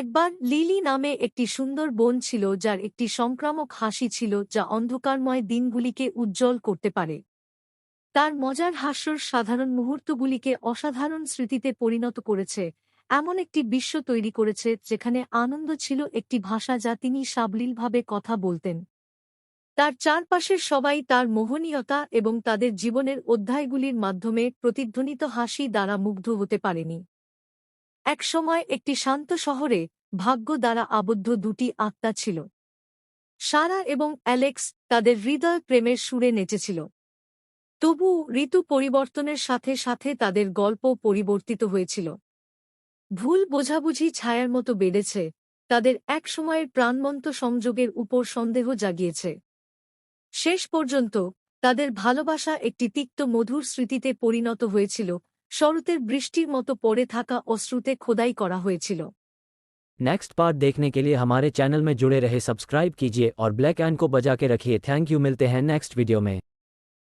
একবার লিলি নামে একটি সুন্দর বোন ছিল যার একটি সংক্রামক হাসি ছিল যা অন্ধকারময় দিনগুলিকে উজ্জ্বল করতে পারে। তার মজার হাস্যর সাধারণ মুহূর্তগুলিকে অসাধারণ স্মৃতিতে পরিণত করেছে। এমন একটি বিশ্ব তৈরি করেছে যেখানে আনন্দ ছিল একটি ভাষা যা তিনি সাবলীলভাবে কথা বলতেন। তার চারপাশের সবাই তার মোহনীয়তা এবং তাদের জীবনের অধ্যায়গুলির মাধ্যমে প্রতিধ্বনিত হাসি দ্বারা মুগ্ধ হতে পারেনি। একসময় একটি শান্ত শহরে ভাগ্য দ্বারা আবদ্ধ দুটি আত্মা ছিল। সারা এবং অ্যালেক্স তাদের হৃদয় প্রেমের সুরে নেচেছিল। তবু ঋতু পরিবর্তনের সাথে সাথে তাদের গল্প পরিবর্তিত হয়েছিল। ভুল বোঝাবুঝি ছায়ার মতো বেড়েছে, তাদের একসময়ের প্রাণবন্ত সংযোগের উপর সন্দেহ জাগিয়েছে। শেষ পর্যন্ত তাদের ভালোবাসা একটি তিক্ত মধুর স্মৃতিতে পরিণত হয়েছিল শরতের বৃষ্টির মতো পড়ে থাকা অশ্রুতে খোদাই করা হয়েছিল नेक्स्ट पार्ट देखने के लिए हमारे चैनल में जुड़े रहे सब्सक्राइब कीजिए और ब्लैक एंड को बजा के रखिए थैंक यू मिलते हैं नेक्स्ट वीडियो में